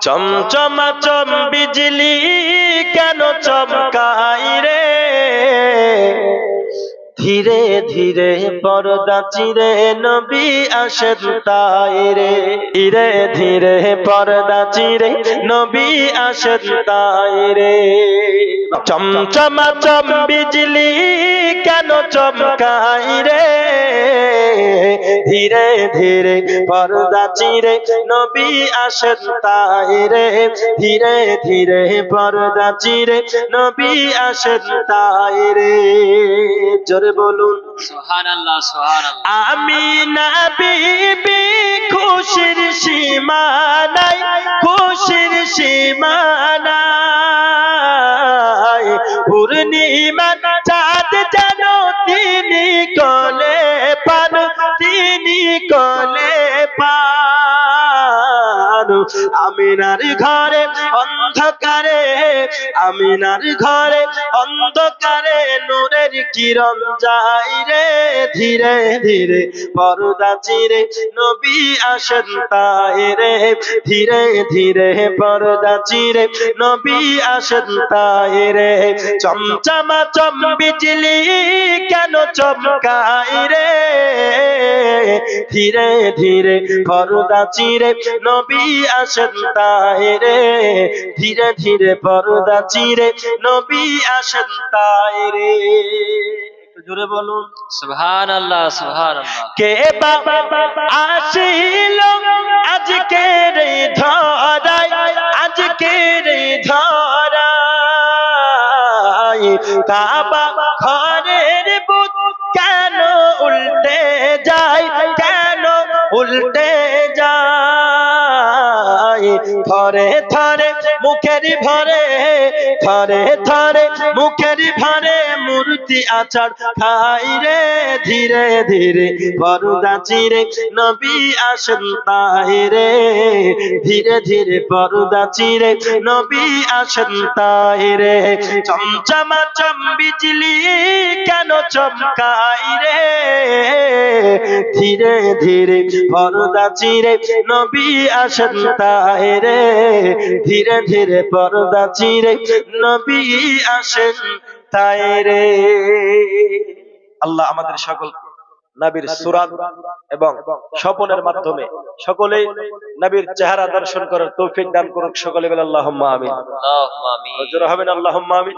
চমচমা চম বিজলি কেন চমকাই রে? ধীরে ধীরে পর্দা চিরে নবী আসেন তাই রে। ধীরে ধীরে পর্দা চিরে নবী আসেন তাই রে। চমচমা চম বিজলি কেন চমকাই রে? ধীরে ধীরে পর্দা চিরে নবী আসেন তাই রে ধীরে ধীরে পর্দা চিরে নবী আসেন তাই রে জোরে বলুন। সুবহানাল্লাহ সুবহানাল্লাহ। আমি না বিবি খুশির সীমানাই খুশির সীমানাই পূর্ণিমা চাঁদ যেন তিনি কলে পান আমিনার ঘরে অন্ধকারে, আমিনার ঘরে অন্ধকারে, নূরের কিরণ যাই রে ধীরে ধীরে, পর্দা চিরে নবী আসেন তাই রে ধীরে ধীরে, পর্দা চিরে নবী আসেন তাই রে। চমচমা চম বিজলি কেন চমকাই রে? ধীরে ধীরে, পর্দা চিরে নবী আসেন তাই রে ধীরে ধীরে পর্দা চিরে নবী আসেন তাই রে একটু জোরে বলুন। সুবহানাল্লাহ সুবহানাল্লাহ। কে বাবা আসিল আজকে রে ধরাই আজকে রে ধরাই কাবা ঘরের বুত কেন উল্টে যায় কেন উল্টে থরে থরে মুখের ভরে থরে থরে মুখের ভরে, মূর্তি আচার খাই রে, ধীরে ধীরে, পর্দা চিরে, নবী আসেন তাই রে, ধীরে ধীরে পর্দা চিরে, নবী আসেন তাই রে চমচমা চম বিজলি কেন চমকাই রে? ধীরে ধীরে পর্দা চিরে নবী আসেন তাই রে ধীরে ধীরে পর্দা চিরে নবী আসেন তাই রে আল্লাহ আমাদের সকল নবীর সুরাত এবং স্বপনের মাধ্যমে সকলেই নবীর চেহারা দর্শন করার তৌফিক দান করুক। সকলে বলে আল্লাহুম্মা আমিন। আল্লাহুম্মা আমিন। জোরে হবেন আল্লাহুম্মা আমিন।